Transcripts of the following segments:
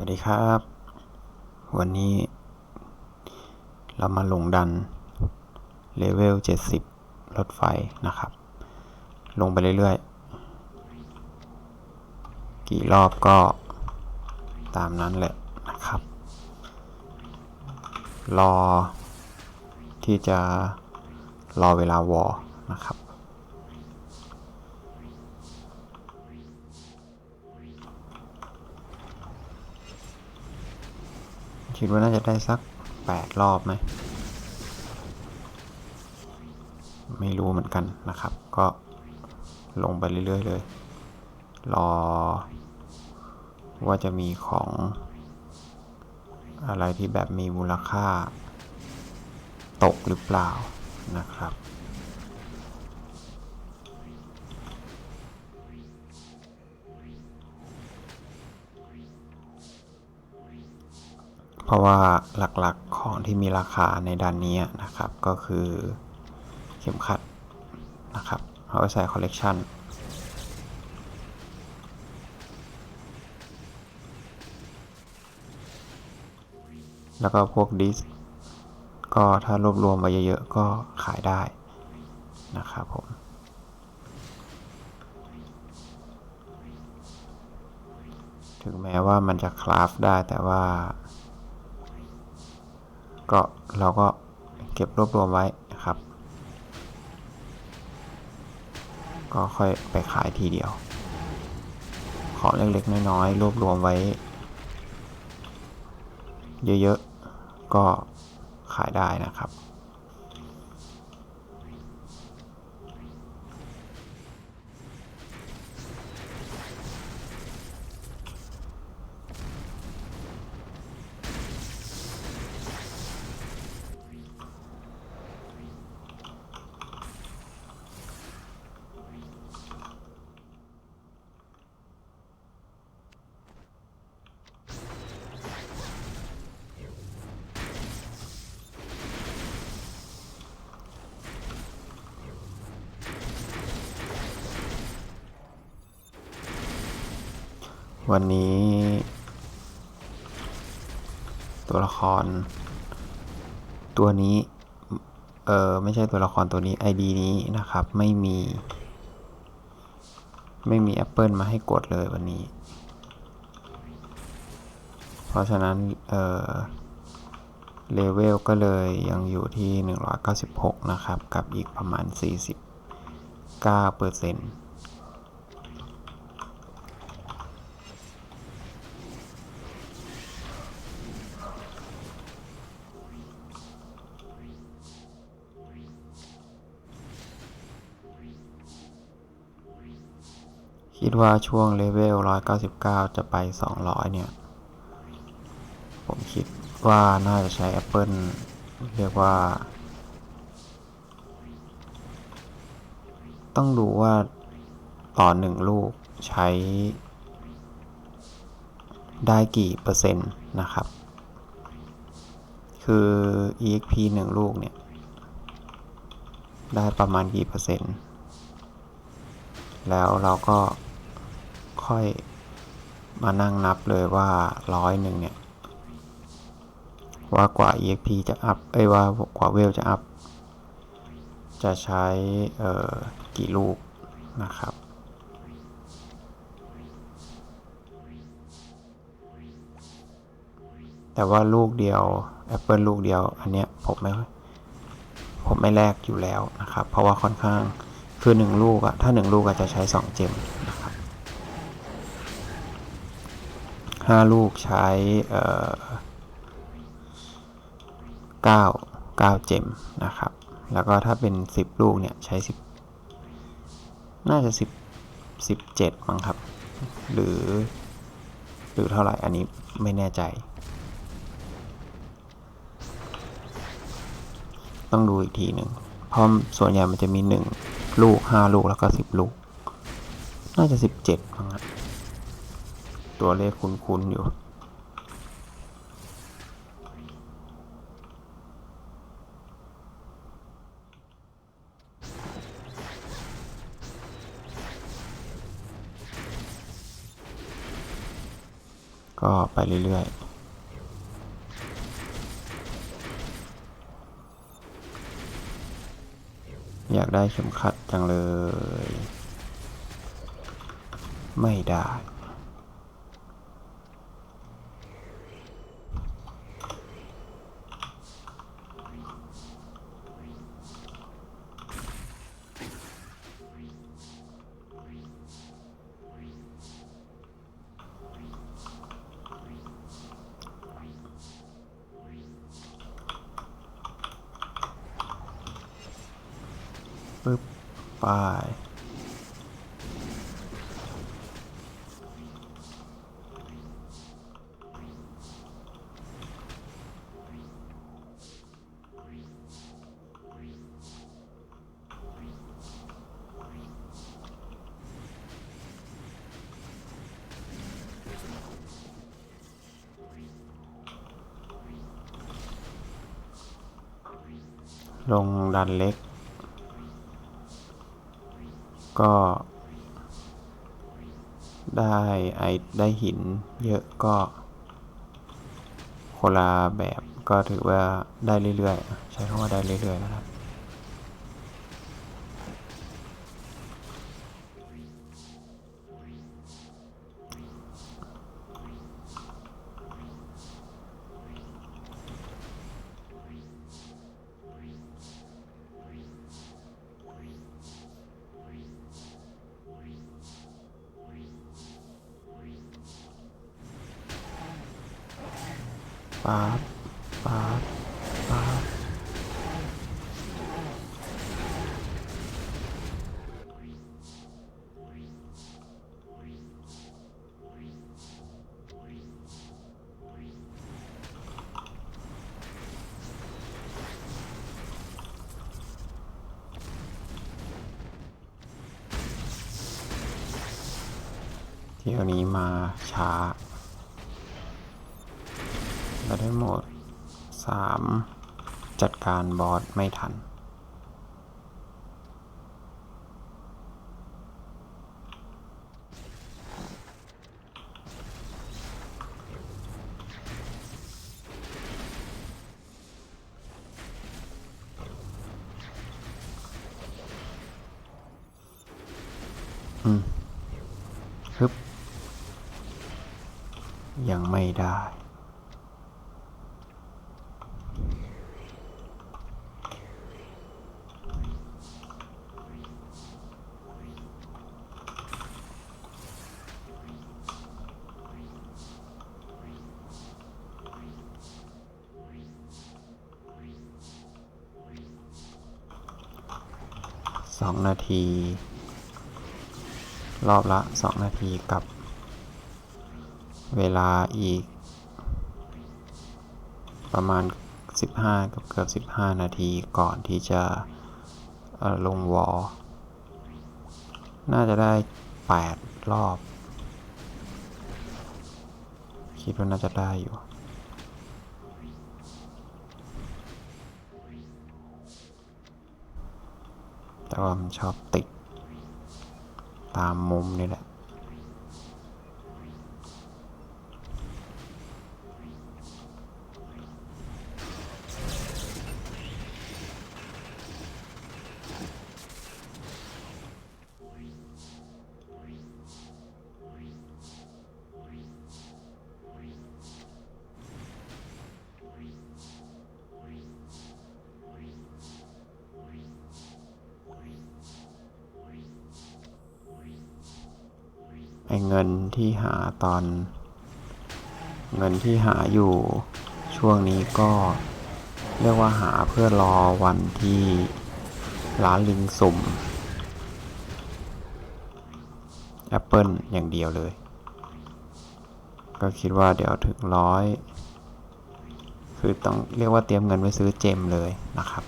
วัสดีครับ วันนี้ เรามาลงดันเลเวล 70 รถไฟนะครับ ลงไปเรื่อยๆ กี่รอบก็ตามนั้นแหละนะครับ รอที่จะรอเวลาวอลนะครับ คิดว่าน่าจะได้สักแปดรอบไหมไม่รู้เหมือนกันนะครับ ก็ลงไปเรื่อย ๆ เลย รอ ว่าจะมีของ อะไรที่แบบมีมูลค่า ตกหรือเปล่านะครับ เพราะว่าหลักๆของที่มีราคาในด้านนี้นะครับ ก็คือเข็มขัดนะครับเอาไว้ใส่คอลเลกชันแล้วก็พวกดิสก็ถ้ารวบรวมมาเยอะๆ ก็ขายได้นะครับผม ถึงแม้ว่ามันจะคราฟได้แต่ว่า ก็เราก็เก็บรวบรวมไว้นะครับ ก็ค่อยไปขายทีเดียว ของเล็กๆน้อยๆรวบรวมไว้ เยอะๆ ก็ขายได้นะครับ วันนี้ ตัวละคร ตัวนี้ เออไม่ใช่ตัวละครตัวนี้ ID นี้นะครับ ไม่มี ไม่มี Apple มาให้กดเลยวันนี้ เพราะฉะนั้น เออเลเวลก็เลยยังอยู่ที่ 196 นะครับ กับอีกประมาณ 49เปอร์เซ็นต์ คิดว่าช่วงเลเวล 199 จะไป 200 เนี่ย ผมคิดว่าน่าจะใช้ Apple เรียกว่า ต้องดูว่าต่อหนึ่งลูกใช้ ได้กี่เปอร์เซ็นต์นะครับ คือ exp หนึ่งลูกเนี่ย ได้ประมาณกี่เปอร์เซ็นต์ แล้วเราก็ ค่อยมานั่งนับเลยว่าร้อยหนึ่งเนี่ย ว่ากว่า exp จะอัพ เอ้ยว่ากว่าเวลจะอัพ จะใช้เอ่อกี่ลูกนะครับแต่ว่าลูกเดียว Apple ลูกเดียว อันเนี้ยผมไม่ผมไม่แลกอยู่แล้วนะครับ เพราะว่าค่อนข้างคือหนึ่งลูกอะถ้าหนึ่งลูกอาจจะใช้สองเจม ห้าลูกใช้เอ่อเก้าเก้าเจมนะครับ แล้วก็ถ้าเป็นสิบลูกเนี่ยใช้สิบน่าจะสิบสิบเจ็ดมั้งครับ หรือ หรือเท่าไหร่อันนี้ไม่แน่ใจ ต้องดูอีกทีหนึ่งเพราะส่วนใหญ่มันจะมีหนึ่งลูกห้าลูกแล้วก็สิบลูก น่าจะสิบเจ็ดมั้งครับ ตัวเลขคุ้นๆอยู่ ก็ไปเรื่อยๆอยากได้เข็มขัดจังเลย ไม่ได้ ไปลงดันเล็ก ก็ได้ไอได้หินเยอะก็คนละแบบก็ถือว่าได้เรื่อยๆ ใช้คำว่าได้เรื่อยๆนะครับ ป๊าบป๊าบ จัดการบอสไม่ทัน อืมฮึบยังไม่ได้ สองนาที รอบละสองนาทีกับ เวลาอีก ประมาณ 15 กับเกือบ 15 นาทีก่อนที่จะลงวอลน่าจะได้ 8 รอบ คิดว่าน่าจะได้อยู่ แต่ว่ามันชอบติด ตามมุมนี่แหละ ที่หาตอน เงินที่หาอยู่ช่วงนี้ก็เรียกว่าหาเพื่อรอวันที่ร้านลิงสุ่มแอปเปิลอย่างเดียวเลย ก็คิดว่าเดี๋ยวถึงร้อย คือต้องเรียกว่าเตรียมเงินไว้ซื้อเจมเลยนะครับ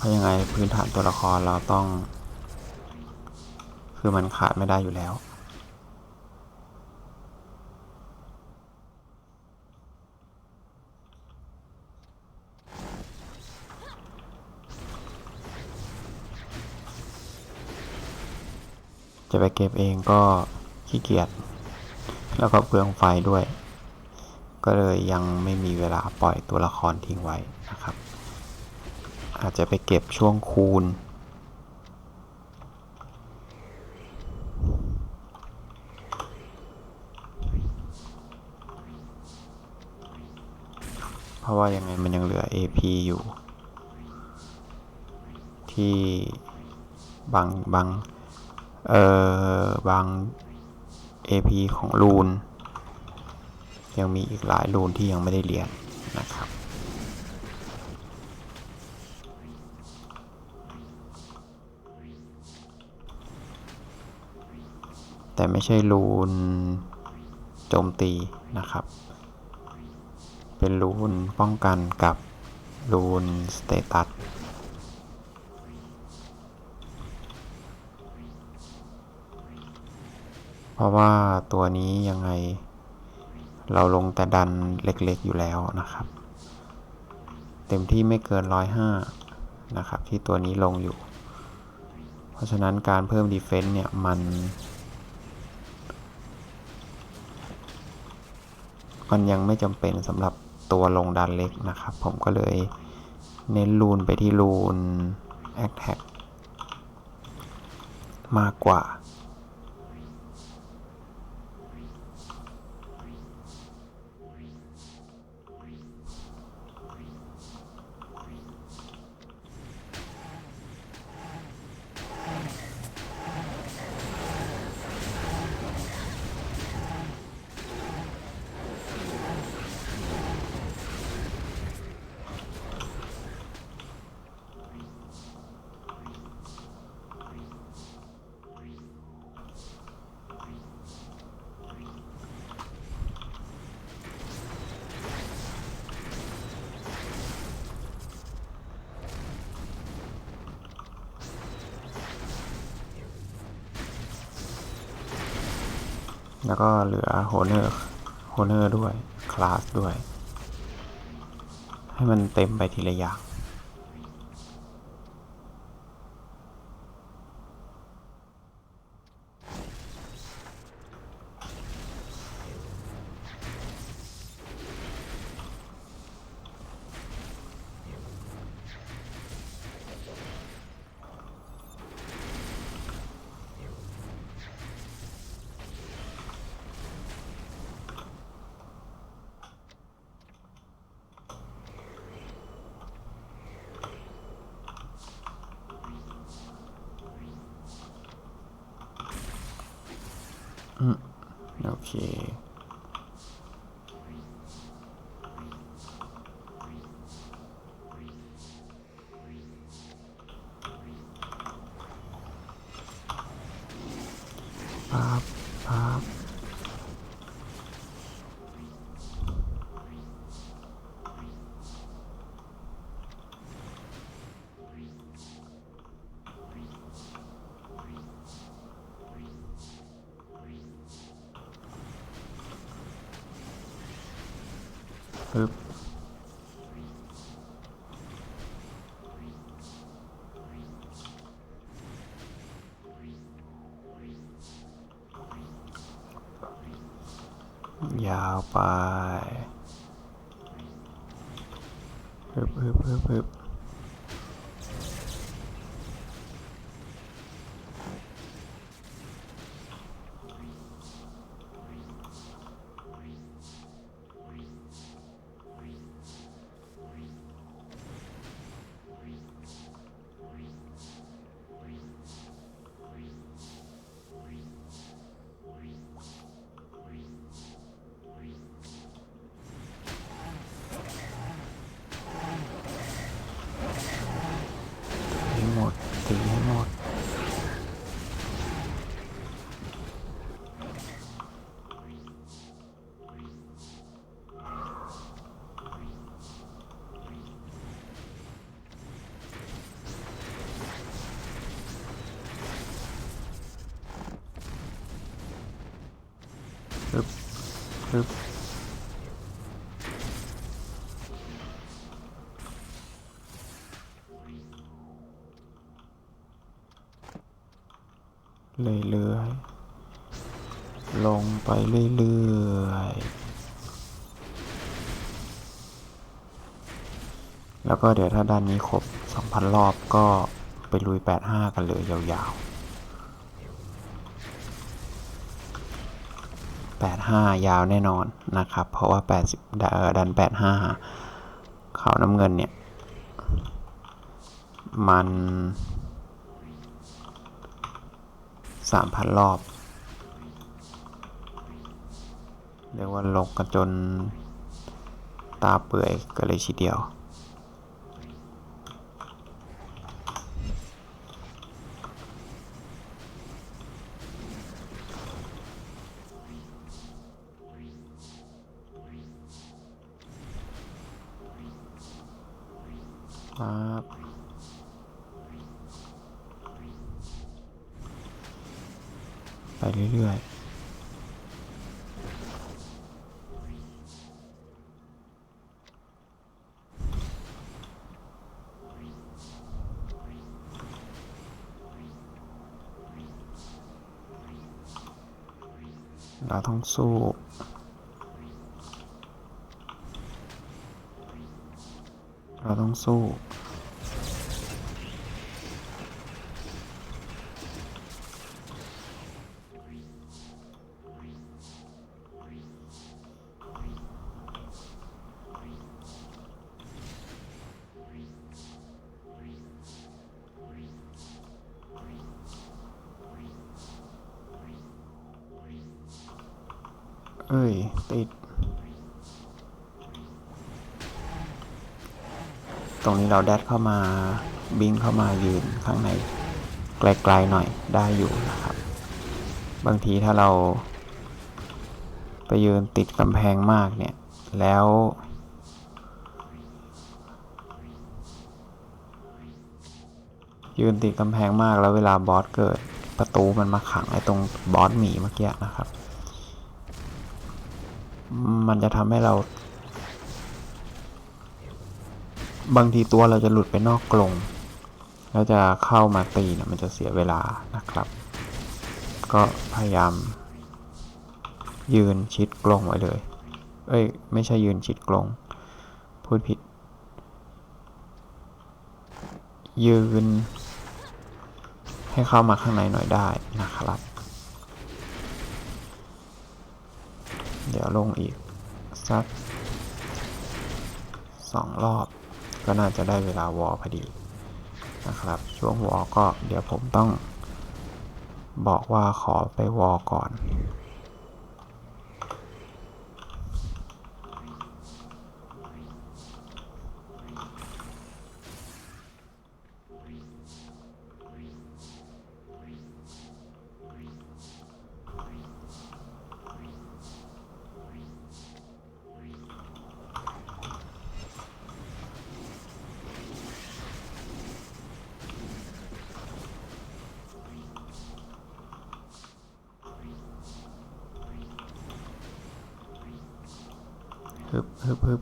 เพราะยังไงพื้นฐานตัวละครเราต้อง คือมันขาดไม่ได้อยู่แล้วจะไปเก็บเองก็ขี้เกียจ แล้วก็เปลืองไฟด้วย ก็เลยยังไม่มีเวลาปล่อยตัวละครทิ้งไว้นะครับ อาจจะไปเก็บช่วงคูณ เพราะว่ายังไงมันยังเหลือ AP อยู่ ที่บางบางเอ่อบาง AP ของรูน ยังมีอีกหลายรูนที่ยังไม่ได้เรียนนะครับ แต่ไม่ใช่รูนโจมตีนะครับ เป็นรูนป้องกันกับรูนสเตตัสเพราะว่าตัวนี้ยังไง เราลงแต่ดันเล็กๆอยู่แล้วนะครับ เต็มที่ไม่เกิน105นะครับ ที่ตัวนี้ลงอยู่ เพราะฉะนั้นการเพิ่มดีเฟนต์เนี่ยมัน มันยังไม่จำเป็นสำหรับตัวลงดันเล็กนะครับ ผมก็เลยเน้นรูนไปที่รูนแอคแท็กมากกว่า แล้วก็เหลือโฮเนอร์โฮเนอร์ด้วย คลาสด้วย ให้มันเต็มไปทีละอย่าง โอ ปึ๊บยาวไปปึ๊บปึ๊บปึ๊บปึ๊บ ปึ๊บปึ๊บเรื่อยๆลงไปเรื่อยๆ แล้วก็เดี๋ยวถ้าด้านนี้ครบ 2,000 รอบก็ไปลุย 85 กันเลยยาวๆ 85 ยาวแน่นอนนะครับ เพราะว่า 80 ดัน 85 เขาน้ำเงินเนี่ย มัน 3,000 รอบ เรียกว่าลงกันจนตาเปื่อยกันเลยทีเดียว ครับ ไปเรื่อยๆเราต้องสู้ เราต้องสู้เอ้ย ติด ตรงนี้เราแดดเข้ามาบิงเข้ามายืนข้างในไกลๆหน่อยได้อยู่นะครับ บางทีถ้าเรา ไปยืนติดกำแพงมากเนี่ย แล้ว ยืนติดกำแพงมากแล้วเวลาบอสเกิดประตูมันมาขังไอ้ตรงบอสหมีเมื่อกี้นะครับ มันจะทำให้เรา บางทีตัวเราจะหลุดไปนอกกรงแล้วจะเข้ามาตีเนี่ยมันจะเสียเวลานะครับ ก็พยายาม ยืนชิดกรงไว้เลย เอ้ย ไม่ใช่ยืนชิดกรงพูดผิด ยืน ให้เข้ามาข้างในหน่อยได้นะครับ เดี๋ยวลงอีกสักสองรอบ ก็น่าจะได้เวลาวอลพอดีนะครับ ช่วงวอลก็เดี๋ยวผมต้องบอกว่าขอไปวอลก่อน ฮึบฮึบฮึบ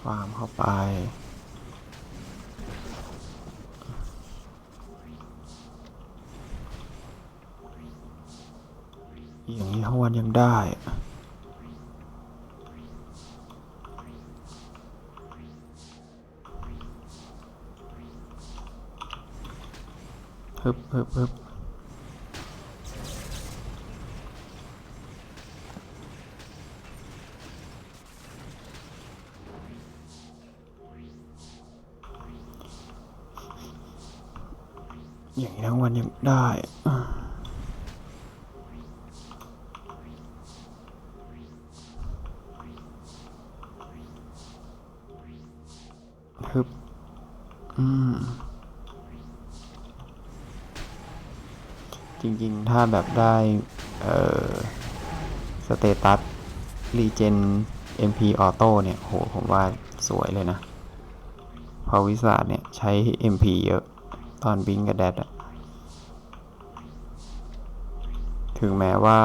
ฟาร์มเข้าไป อย่างนี้ทั้งวันยังได้ฮึบฮึบฮึบ อย่างนี้ทั้งวันยังได้ฮึบอืม จริงๆ ถ้าแบบได้ เอ่อ สเตตัส รีเจน MP ออโต้เนี่ย โห ผมว่าสวยเลยนะพราวิสาเนี่ย ใช้ MP เยอะ ตอนบิงกับแดดอะ ถึงแม้ว่า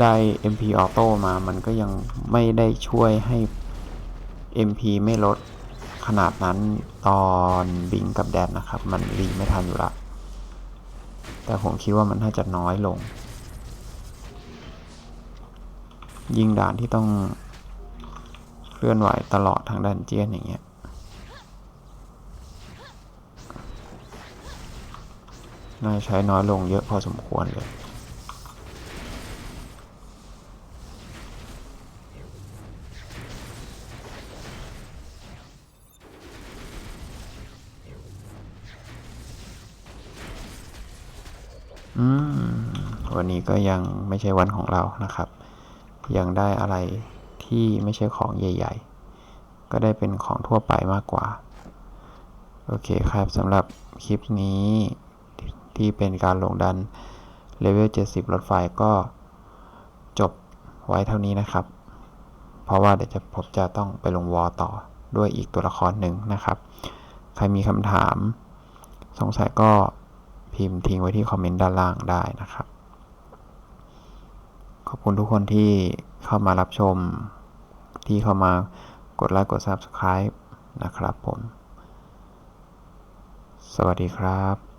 ได้ MP Auto มามันก็ยังไม่ได้ช่วยให้ MP ไม่ลดขนาดนั้นตอนบิงกับแดนนะครับ มันรีไม่ทันอยู่ละแต่ผมคิดว่ามันน่าจะน้อยลง ยิงด่านที่ต้องเคลื่อนไหวตลอดทางดันเจียนอย่างเงี้ย น่าใช้น้อยลงเยอะพอสมควรเลยอืมวันนี้ก็ยังไม่ใช่วันของเรานะครับ ยังได้อะไรที่ไม่ใช่ของใหญ่ ๆ ก็ได้เป็นของทั่วไปมากกว่า โอเคครับสำหรับคลิปนี้ ที่เป็นการลงดันเลเวล 70 รถไฟก็จบไว้เท่านี้นะครับ เพราะว่าเดี๋ยวจะผมจะต้องไปลงวอต่อด้วยอีกตัวละครหนึ่งนะครับ ใครมีคำถาม สงสัยก็พิมพ์ทิ้งไว้ที่คอมเมนต์ด้านล่างได้นะครับ ขอบคุณทุกคนที่เข้ามารับชม ที่เข้ามากดไลค์กด Subscribe นะครับผม สวัสดีครับ